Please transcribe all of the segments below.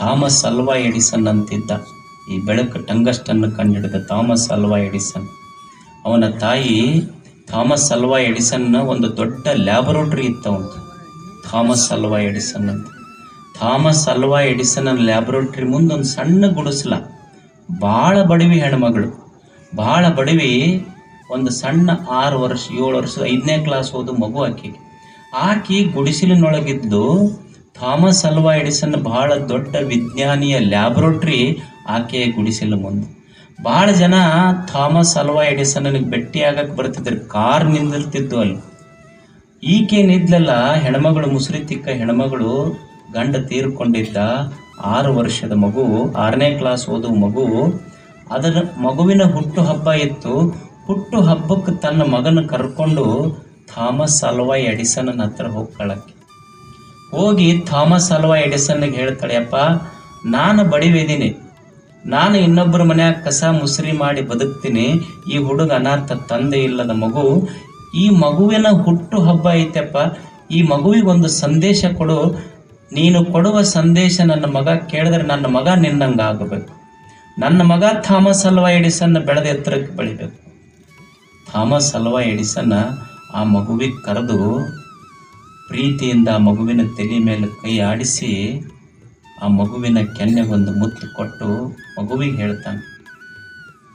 Thomas Alva Edison ಅಂತಿದ್ದ. ಈ ಬೆಳಕು ಟಂಗಸ್ಟನ್ನು ಕಂಡಿಡಿದ ಥಾಮಸ್ ಅಲ್ವಾ ಎಡಿಸನ್. ಅವನ ತಾಯಿ ಥಾಮಸ್ ಅಲ್ವಾ ಎಡಿಸನ್ನ ಒಂದು ದೊಡ್ಡ ಲ್ಯಾಬೊರೇಟರಿ ಇತ್ತವಂತ. ಥಾಮಸ್ ಅಲ್ವಾ ಎಡಿಸನ್ ಅಂತ. ಥಾಮಸ್ ಅಲ್ವಾ ಎಡಿಸನ್ ಲ್ಯಾಬೊರೇಟರಿ ಒಂದು ಸಣ್ಣ ಗುಡಿಸಲ. ಭಾಳ ಬಡವಿ ಹೆಣ್ಮಗಳು. ಭಾಳ ಬಡವಿ ಒಂದು ಸಣ್ಣ ಆರು ವರ್ಷ, ಏಳು ವರ್ಷ, ಐದನೇ ಕ್ಲಾಸ್ ಓದು ಮಗು ಆಕೆಗೆ. ಆಕಿ ಗುಡಿಸಲಿನೊಳಗಿದ್ದು ಥಾಮಸ್ ಅಲ್ವಾ ಎಡಿಸನ್ ಬಹಳ ದೊಡ್ಡ ವಿಜ್ಞಾನಿಯ ಲ್ಯಾಬೊರೇಟರಿ ಆಕೆಯ ಗುಡಿಸಿಲ್ಲ ಮುಂದೆ. ಭಾಳ ಜನ ಥಾಮಸ್ ಅಲ್ವಾ ಎಡಿಸನ್ನಿಗೆ ಭೇಟಿಯಾಗಕ್ಕೆ ಬರ್ತಿದ್ರು. ಕಾರ್ ನಿಂದಿರ್ತಿದ್ದು ಅಲ್ಲಿ. ಈಕೇನಿದ್ಲಲ್ಲ ಹೆಣ್ಮಗಳು ಮುಸುರಿ ತಿಕ್ಕ ಹೆಣ್ಮಗಳು ಗಂಡ ತೀರ್ಕೊಂಡಿದ್ದ ಆರು ವರ್ಷದ ಮಗು, ಆರನೇ ಕ್ಲಾಸ್ ಓದುವ ಮಗು, ಅದರ ಮಗುವಿನ ಹುಟ್ಟು ಹಬ್ಬ ಇತ್ತು. ಹುಟ್ಟು ಹಬ್ಬಕ್ಕೆ ತನ್ನ ಮಗನ ಕರ್ಕೊಂಡು ಥಾಮಸ್ ಅಲ್ವಾ ಎಡಿಸನ್ ಹತ್ರ ಹೋಗ್ಕೊಳ್ಳಕ್ಕೆ ಹೋಗಿ ಥಾಮಸ್ ಅಲ್ವಾ ಎಡಿಸನ್ಗೆ ಹೇಳ್ತಾಳೆ, ಅಪ್ಪ, ನಾನು ಬಡಿವಿದ್ದೀನಿ. ನಾನು ಇನ್ನೊಬ್ಬರ ಮನ್ಯಾಗ ಕಸ ಮುಸುರಿ ಮಾಡಿ ಬದುಕ್ತೀನಿ. ಈ ಹುಡುಗ ಅನಾಥ ತಂದೆ ಇಲ್ಲದ ಮಗು. ಈ ಮಗುವಿನ ಹುಟ್ಟು ಹಬ್ಬ ಐತೆಪ್ಪ. ಈ ಮಗುವಿಗೊಂದು ಸಂದೇಶ ಕೊಡು. ನೀನು ಕೊಡುವ ಸಂದೇಶ ನನ್ನ ಮಗ ಕೇಳಿದ್ರೆ ನನ್ನ ಮಗ ನಿನ್ನಂಗೆ ಆಗಬೇಕು. ನನ್ನ ಮಗ ಥಾಮಸ್ ಅಲ್ವಾ ಎಡಿಸನ್ ಬೆಳೆದ ಎತ್ತರಕ್ಕೆ ಬೆಳಿಬೇಕು. ಥಾಮಸ್ ಅಲ್ವಾ ಎಡಿಸನ್ ಆ ಮಗುವಿಗೆ ಕರೆದು ಪ್ರೀತಿಯಿಂದ ಮಗುವಿನ ತಲೆ ಮೇಲೆ ಕೈ ಆಡಿಸಿ ಆ ಮಗುವಿನ ಕೆನ್ನೆಗೊಂದು ಮುತ್ತು ಕೊಟ್ಟು ಮಗುವಿಗೆ ಹೇಳ್ತಾನೆ.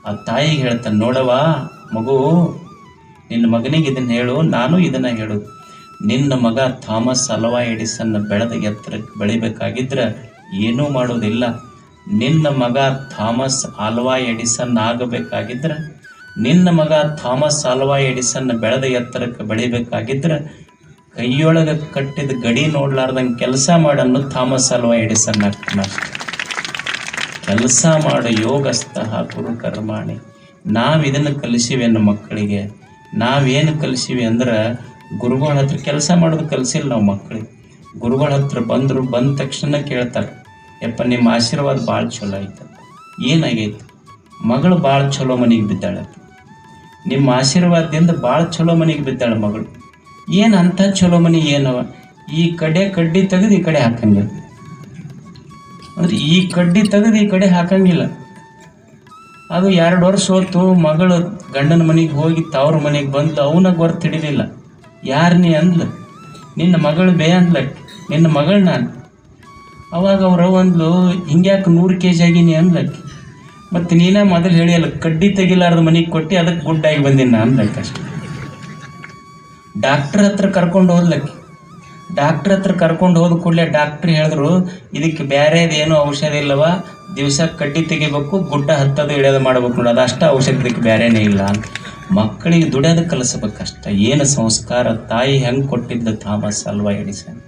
ಆ ತಾಯಿಗೆ ಹೇಳ್ತಾನೆ ನೋಡವ ಮಗು, ನಿನ್ನ ಮಗನಿಗೆ ಇದನ್ನು ಹೇಳು, ನಾನು ಇದನ್ನು ಹೇಳು ನಿನ್ನ ಮಗ ಥಾಮಸ್ ಅಲ್ವಾ ಎಡಿಸನ್ ಬೆಳೆದ ಎತ್ತರಕ್ಕೆ ಬೆಳಿಬೇಕಾಗಿದ್ರೆ ಏನೂ ಮಾಡೋದಿಲ್ಲ. ನಿನ್ನ ಮಗ ಥಾಮಸ್ ಆಲ್ವಾ ಎಡಿಸನ್ ಆಗಬೇಕಾಗಿದ್ರೆ, ನಿನ್ನ ಮಗ ಥಾಮಸ್ ಆಲ್ವಾ ಎಡಿಸನ್ ಬೆಳೆದ ಎತ್ತರಕ್ಕೆ ಬೆಳಿಬೇಕಾಗಿದ್ರೆ ಕೈಯೊಳಗೆ ಕಟ್ಟಿದ ಗಡಿ ನೋಡ್ಲಾರ್ದಂಗೆ ಕೆಲಸ ಮಾಡನ್ನು ಥಾಮಸ್ ಅಲ್ವಾ ಎಡಿಸನ್ ಕೆಲಸ ಮಾಡು ಯೋಗಸ್ಥ ಗುರು ಕರ್ಮಾಣಿ. ನಾವು ಇದನ್ನು ಕಲಿಸಿವಿ ನಮ್ಮ ಮಕ್ಕಳಿಗೆ. ನಾವೇನು ಕಲಿಸಿವಿ ಅಂದ್ರೆ ಗುರುಗಳ ಹತ್ರ ಕೆಲಸ ಮಾಡೋದು ಕಲಿಸಿಲ್ಲ ನಾವು ಮಕ್ಕಳಿಗೆ ಗುರುಗಳ ಹತ್ರ ಬಂದರು ಬಂದ ತಕ್ಷಣ ಕೇಳ್ತಾರೆ, ಯಪ್ಪ ನಿಮ್ಮ ಆಶೀರ್ವಾದ ಭಾಳ ಚಲೋ ಆಯ್ತು ಏನಾಗೈತೆ? ಮಗಳು ಭಾಳ ಚಲೋ ಮನೆಗೆ ಬಿದ್ದಾಳೆ ನಿಮ್ಮ ಆಶೀರ್ವಾದದಿಂದ ಭಾಳ ಚಲೋ ಮನೆಗೆ ಬಿದ್ದಾಳೆ ಮಗಳು. ಏನು ಅಂಥ ಚಲೋ ಮನೆ ಏನವ? ಈ ಕಡೆ ಕಡ್ಡಿ ತೆಗೆದು ಈ ಕಡೆ ಹಾಕಂಗಿಲ್ಲ. ಅಂದ್ರೆ ಈ ಕಡ್ಡಿ ತೆಗೆದು ಈ ಕಡೆ ಹಾಕಂಗಿಲ್ಲ. ಅದು ಎರಡು ವರ್ಷ ಹೊತ್ತು ಮಗಳು ಗಂಡನ ಮನೆಗೆ ಹೋಗಿ ತವ್ರ ಮನೆಗೆ ಬಂದು ಅವನ ಗೊರ್ತು ಹಿಡಿದಿಲ್ಲ ಯಾರು ನೀ ಅಂದ್ಲ? ನಿನ್ನ ಮಗಳು ಬೇ ಅಂದ್ಲ, ನಿನ್ನ ಮಗಳು ನಾನು. ಅವಾಗ ಅವ್ರ ಒಂದು ಹಿಂಗ್ಯಾಕೆ ನೂರು ಕೆ ಜಿ ಆಗಿನಿ ಅಂದ್ಲಕ್ಕೆ. ಮತ್ತು ನೀನೇ ಮೊದಲು ಹೇಳಿಯಲ್ಲ, ಕಡ್ಡಿ ತೆಗಿಲಾರ್ದ ಮನೆಗೆ ಕೊಟ್ಟು ಅದಕ್ಕೆ ಗುಡ್ಡಾಗಿ ಬಂದಿನ ನಾನು ಅಂದ್ಲಕ್ಕೆ ಅಷ್ಟೆ. ಡಾಕ್ಟ್ರ್ ಹತ್ರ ಕರ್ಕೊಂಡು ಹೋದ್ಲಕ್ಕೆ. ಡಾಕ್ಟ್ರ್ ಹತ್ರ ಕರ್ಕೊಂಡು ಹೋದ ಕೂಡಲೇ ಡಾಕ್ಟ್ರ್ ಹೇಳಿದ್ರು, ಇದಕ್ಕೆ ಬೇರೆದೇನು ಔಷಧ ಇಲ್ಲವ? ದಿವಸ ಕಡ್ಡಿ ತೆಗಿಬೇಕು, ಗುಡ್ಡ ಹತ್ತದು ಇಳಿಯೋದು ಮಾಡ್ಬೇಕು ನೋಡಿ. ಅದಷ್ಟು ಅಷ್ಟ ಔಷಧ ಇದಕ್ಕೆ ಬೇರೆನೇ ಇಲ್ಲ ಅಂತ. ಮಕ್ಕಳಿಗೆ ದುಡಿಯೋದು ಕಲಿಸ್ಬೇಕಷ್ಟ. ಏನು ಸಂಸ್ಕಾರ? ತಾಯಿ ಹೆಂಗೆ ಕೊಟ್ಟಿದ್ದ ಥಾಮಸ್ ಅಲ್ವಾ ಎಡಿಸನ್?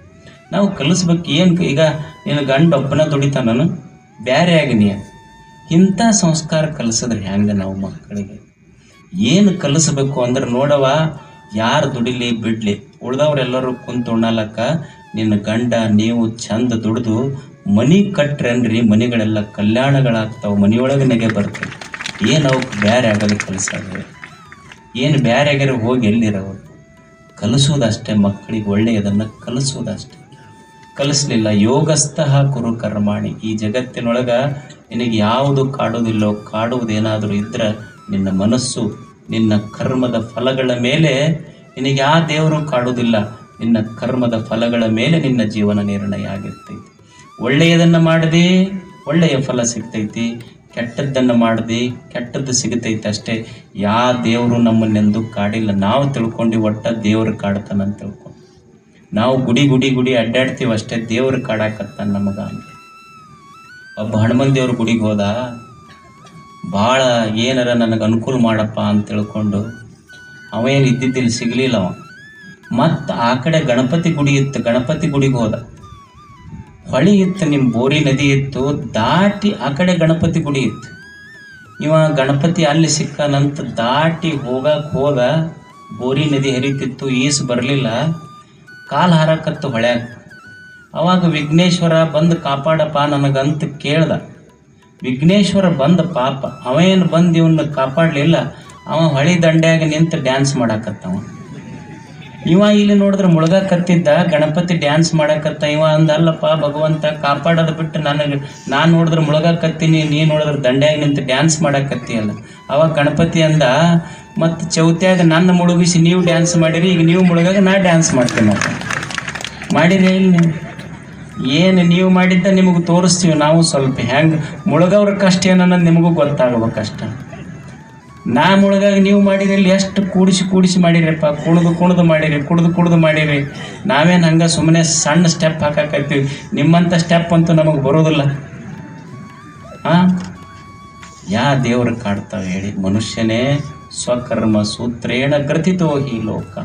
ನಾವು ಕಲಿಸ್ಬೇಕು. ಏನು ಈಗ ನಿನ್ನ ಗಂಡ ಒಬ್ಬನ ದುಡಿತಾನನು ಬೇರೆ ಆಗಿನಿ ಇಂಥ ಸಂಸ್ಕಾರ ಕಲಿಸಿದ್ರೆ ಹೆಂಗೆ ನಾವು ಮಕ್ಕಳಿಗೆ? ಏನು ಕಲಿಸ್ಬೇಕು ಅಂದ್ರೆ ನೋಡವ ಯಾರು ದುಡಿಲಿ ಬಿಡ್ಲಿ? ಉಳ್ದವ್ರೆಲ್ಲರೂ ಕುಂತು ಉಣ್ಣಲಕ್ಕ? ನಿನ್ನ ಗಂಡ, ನೀವು ಚಂದ ದುಡಿದು ಮನಿ ಕಟ್ರೇನ್ರಿ, ಮನೆಗಳೆಲ್ಲ ಕಲ್ಯಾಣಗಳಾಗ್ತಾವ ಮನಿಯೊಳಗೆ ನೆಗೆ ಬರ್ತವೆ. ಏನು ಅವಕ್ಕೆ ಬ್ಯಾರೆ ಆಗೋದು ಕಲಿಸೋದು ಏನು ಬ್ಯಾರೆ ಆಗ್ಯಾರ ಹೋಗಿ ಎಲ್ಲಿರವು? ಕಲಿಸೋದಷ್ಟೇ ಮಕ್ಕಳಿಗೆ ಒಳ್ಳೆಯದನ್ನು ಕಲಿಸೋದಷ್ಟೇ. ಕಲಿಸ್ಲಿಲ್ಲ, ಯೋಗಸ್ಥಃ ಕುರು ಕರ್ಮಾಣಿ. ಈ ಜಗತ್ತಿನೊಳಗೆ ನಿನಗೆ ಯಾವುದು ಕಾಡೋದಿಲ್ಲೋ, ಕಾಡುವುದೇನಾದರೂ ಇದ್ರೆ ನಿನ್ನ ಮನಸ್ಸು ನಿನ್ನ ಕರ್ಮದ ಫಲಗಳ ಮೇಲೆ ನಿನಗೆ ಯಾವ ದೇವರು ಕಾಡುವುದಿಲ್ಲ. ನಿನ್ನ ಕರ್ಮದ ಫಲಗಳ ಮೇಲೆ ನಿನ್ನ ಜೀವನ ನಿರ್ಣಯ ಆಗಿರ್ತೈತಿ. ಒಳ್ಳೆಯದನ್ನು ಮಾಡದೆ ಒಳ್ಳೆಯ ಫಲ ಸಿಗ್ತೈತಿ. ಕೆಟ್ಟದ್ದನ್ನು ಮಾಡದೆ ಕೆಟ್ಟದ್ದು ಸಿಗತೈತಿ ಅಷ್ಟೇ. ಯಾ ದೇವರು ನಮ್ಮನ್ನೆಂದು ಕಾಡಿಲ್ಲ. ನಾವು ತಿಳ್ಕೊಂಡು ಒಟ್ಟ ದೇವ್ರು ಕಾಡ್ತಾನಂತ ತಿಳ್ಕೊಂಡು ನಾವು ಗುಡಿ ಗುಡಿ ಗುಡಿ ಅಡ್ಡಾಡ್ತೀವಿ ಅಷ್ಟೇ. ದೇವ್ರು ಕಾಡಾಕತ್ತಾನ ನಮಗ ಅಂತ ಒಬ್ಬ ಹನುಮನ್ ದೇವ್ರ ಗುಡಿಗೆ ಹೋದ. ಭಾಳ ಏನಾರ ನನಗೆ ಅನುಕೂಲ ಮಾಡಪ್ಪ ಅಂತ ತಿಳ್ಕೊಂಡು ಅವೇನು ಇದ್ದಿದ್ದಿಲ್ಲಿ ಸಿಗಲಿಲ್ಲ ಅವ. ಮತ್ತು ಆ ಕಡೆ ಗಣಪತಿ ಗುಡಿ ಇತ್ತು, ಗಣಪತಿ ಗುಡಿಗೆ ಹೋದ. ಹೊಳಿ ಇತ್ತು ನಿಮ್ಮ ಬೋರಿ ನದಿ ಇತ್ತು, ದಾಟಿ ಆ ಕಡೆ ಗಣಪತಿ ಗುಡಿ ಇತ್ತು. ಇವ ಗಣಪತಿ ಅಲ್ಲಿ ಸಿಕ್ಕನಂತ ದಾಟಿ ಹೋಗಕ್ಕೆ ಹೋದ ಬೋರಿ ನದಿ ಹರಿತಿತ್ತು, ಈಸು ಬರಲಿಲ್ಲ, ಕಾಲು ಹಾರಕತ್ತು ಹೊಳ್ಯಾಗ. ಅವಾಗ ವಿಘ್ನೇಶ್ವರ ಬಂದು ಕಾಪಾಡಪ್ಪ ನನಗಂತ ಕೇಳ್ದ. ವಿಘ್ನೇಶ್ವರ ಬಂದ ಪಾಪ. ಅವೇನು ಬಂದು ಇವನ್ನ ಕಾಪಾಡಲಿಲ್ಲ, ಅವ ಹಳಿ ದಂಡ್ಯಾಗ ನಿಂತು ಡ್ಯಾನ್ಸ್ ಮಾಡಾಕತ್ತವ. ಇವ ಇಲ್ಲಿ ನೋಡಿದ್ರೆ ಮುಳುಗಾಕತ್ತಿದ್ದ, ಗಣಪತಿ ಡ್ಯಾನ್ಸ್ ಮಾಡಾಕತ್ತ. ಇವ ಅಂದಲ್ಲಪ್ಪ, ಭಗವಂತ ಕಾಪಾಡೋದು ಬಿಟ್ಟು ನನಗೆ, ನಾನು ನೋಡಿದ್ರೆ ಮುಳುಗಾಕತ್ತೀನಿ ನೀ ನೋಡಿದ್ರೆ ದಂಡ್ಯಾಗ ನಿಂತು ಡ್ಯಾನ್ಸ್ ಮಾಡಕತ್ತೀಯಲ್ಲ. ಅವಾಗ ಗಣಪತಿ ಅಂದ, ಮತ್ತು ಚೌತಿಯಾಗ ನನ್ನ ಮುಳುಗಿಸಿ ನೀವು ಡ್ಯಾನ್ಸ್ ಮಾಡಿರಿ, ಈಗ ನೀವು ಮುಳುಗಾಗ ನಾ ಡ್ಯಾನ್ಸ್ ಮಾಡ್ತೀನಿ ಮಾಡಿರಿ ಇಲ್ಲಿ. ಏನು ನೀವು ಮಾಡಿದ್ದ ನಿಮಗೆ ತೋರಿಸ್ತೀವಿ. ನಾವು ಸ್ವಲ್ಪ ಹೆಂಗೆ ಮುಳುಗವ್ರ ಕಷ್ಟ ಏನನ್ನೋದು ನಿಮಗೂ ಗೊತ್ತಾಗಬೇಕಷ್ಟ ನಾ ಮುಳುಗಾಗ ನೀವು ಮಾಡಿದಲ್ಲಿ ಎಷ್ಟು ಕೂಡಿಸಿ ಕೂಡಿಸಿ ಮಾಡಿರಪ್ಪ ಕುಣಿದು ಕುಣಿದು ಮಾಡಿರಿ ಕುಡಿದು ಕುಡ್ದು ಮಾಡಿರಿ. ನಾವೇನು ಹಂಗೆ ಸುಮ್ಮನೆ ಸಣ್ಣ ಸ್ಟೆಪ್ ಹಾಕಾಕತ್ತೀವಿ. ನಿಮ್ಮಂಥ ಸ್ಟೆಪ್ ಅಂತೂ ನಮಗೆ ಬರೋದಿಲ್ಲ. ಹಾಂ ಯಾ ದೇವ್ರ ಕಾಡ್ತಾವೆ ಹೇಳಿ. ಮನುಷ್ಯನೇ ಸ್ವಕರ್ಮ ಸೂತ್ರೇಣ ಗ್ರಥಿತೋ ಹಿ ಲೋಕ.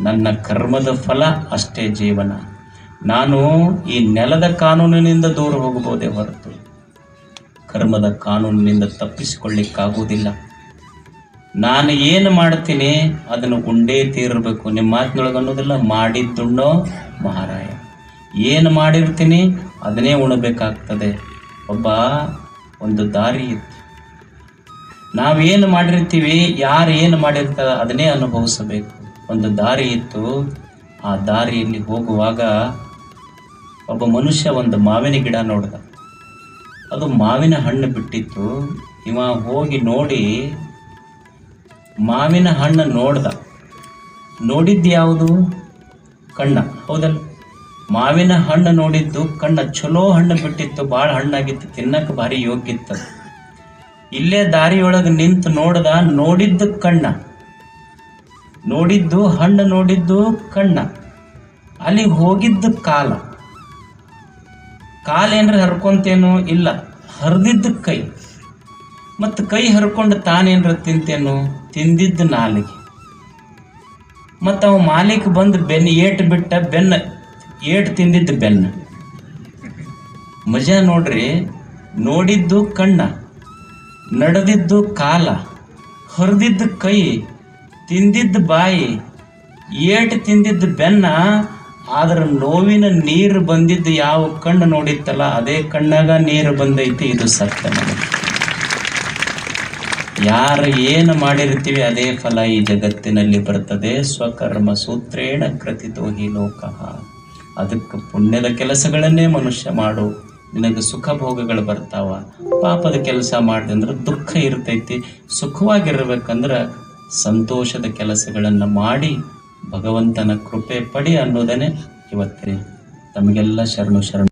ನನ್ನ ಕರ್ಮದ ಫಲ ಅಷ್ಟೇ ಜೀವನ. ನಾನು ಈ ನೆಲದ ಕಾನೂನಿನಿಂದ ದೂರ ಹೋಗಬಹುದೇ ಹೊರತು ಕರ್ಮದ ಕಾನೂನಿನಿಂದ ತಪ್ಪಿಸಿಕೊಳ್ಳಿಕ್ಕಾಗುವುದಿಲ್ಲ. ನಾನು ಏನು ಮಾಡ್ತೀನಿ ಅದನ್ನು ಉಂಡೇ ತೀರಬೇಕು. ನಿಮ್ಮ ಮಾತಿನೊಳಗೆ ಅನ್ನೋದಿಲ್ಲ ಮಾಡಿದ್ದುಣ್ಣೋ ಮಹಾರಾಯ. ಏನು ಮಾಡಿರ್ತೀನಿ ಅದನ್ನೇ ಉಣಬೇಕಾಗ್ತದೆ. ಒಬ್ಬ ಒಂದು ದಾರಿ ಇತ್ತು. ನಾವೇನು ಮಾಡಿರ್ತೀವಿ, ಯಾರು ಏನು ಮಾಡಿರ್ತಾರೆ ಅದನ್ನೇ ಅನುಭವಿಸಬೇಕು. ಒಂದು ದಾರಿ ಇತ್ತು. ಆ ದಾರಿಯಲ್ಲಿ ಹೋಗುವಾಗ ಒಬ್ಬ ಮನುಷ್ಯ ಒಂದು ಮಾವಿನ ಗಿಡ ನೋಡಿದ. ಅದು ಮಾವಿನ ಹಣ್ಣು ಬಿಟ್ಟಿತ್ತು. ಇವ ಹೋಗಿ ನೋಡಿ ಮಾವಿನ ಹಣ್ಣು ನೋಡ್ದ. ನೋಡಿದ್ದು ಯಾವುದು? ಕಣ್ಣ. ಹೌದಲ್ಲ? ಮಾವಿನ ಹಣ್ಣು ನೋಡಿದ್ದು ಕಣ್ಣ ಚಲೋ ಹಣ್ಣು ಬಿಟ್ಟಿತ್ತು ಭಾಳ ಹಣ್ಣಾಗಿತ್ತು ತಿನ್ನಕ್ಕೆ ಭಾರಿ ಯೋಗ್ಯ. ಇಲ್ಲೇ ದಾರಿಯೊಳಗೆ ನಿಂತು ನೋಡ್ದ, ನೋಡಿದ್ದು ಕಣ್ಣ. ನೋಡಿದ್ದು ಹಣ್ಣು, ನೋಡಿದ್ದು ಕಣ್ಣ. ಅಲ್ಲಿಗೆ ಹೋಗಿದ್ದು ಕಾಲ. ಕಾಲ ಏನ್ರ ಹರ್ಕೊಂತೇನೋ ಇಲ್ಲ, ಹರಿದಿದ್ದ ಕೈ. ಮತ್ತು ಕೈ ಹರ್ಕೊಂಡು ತಾನೇನ್ರ ತಿಂತೇನೋ, ತಿಂದಿದ್ದ ನಾಲಿಗೆ. ಮತ್ತು ಅವ ಮಾಲೀಕ ಬಂದು ಬೆನ್ನು ಏಟು ಬಿಟ್ಟ ಬೆನ್ನ, ಏಟು ತಿಂದಿದ್ದ ಬೆನ್ನ. ಮಜಾ ನೋಡ್ರಿ, ನೋಡಿದ್ದು ಕಣ್ಣ, ನಡೆದಿದ್ದು ಕಾಲ, ಹರಿದಿದ್ದ ಕೈ, ತಿಂದಿದ್ದ ಬಾಯಿ, ಏಟು ತಿಂದಿದ್ದ ಬೆನ್ನ ಆದ್ರೆ ನೋವಿನ ನೀರು ಬಂದಿದ್ದು ಯಾವ ಕಣ್ಣು ನೋಡಿತ್ತಲ್ಲ, ಅದೇ ಕಣ್ಣಾಗ ನೀರು ಬಂದೈತಿ, ಇದು ಸತ್ಯ ಯಾರು ಏನು ಮಾಡಿರ್ತೀವಿ, ಅದೇ ಫಲ ಈ ಜಗತ್ತಿನಲ್ಲಿ ಬರ್ತದೆ. ಸ್ವಕರ್ಮ ಸೂತ್ರೇಣ ಕೃತಿತೋ ಹಿ ಲೋಕಃ. ಅದಕ್ಕೆ ಪುಣ್ಯದ ಕೆಲಸಗಳನ್ನೇ ಮನುಷ್ಯ ಮಾಡು. ನಿನಗೆ ಸುಖ ಭೋಗಗಳು ಬರ್ತಾವ. ಪಾಪದ ಕೆಲಸ ಮಾಡಿದೆ ಅಂದ್ರೆ ದುಃಖ ಇರ್ತೈತಿ. ಸುಖವಾಗಿರ್ಬೇಕಂದ್ರೆ ಸಂತೋಷದ ಕೆಲಸಗಳನ್ನು ಮಾಡಿ ಭಗವಂತನ ಕೃಪೆ ಪಡಿ ಅನ್ನೋದನ್ನೇ ಇವತ್ತೇ. ತಮಗೆಲ್ಲ ಶರಣು ಶರಣ.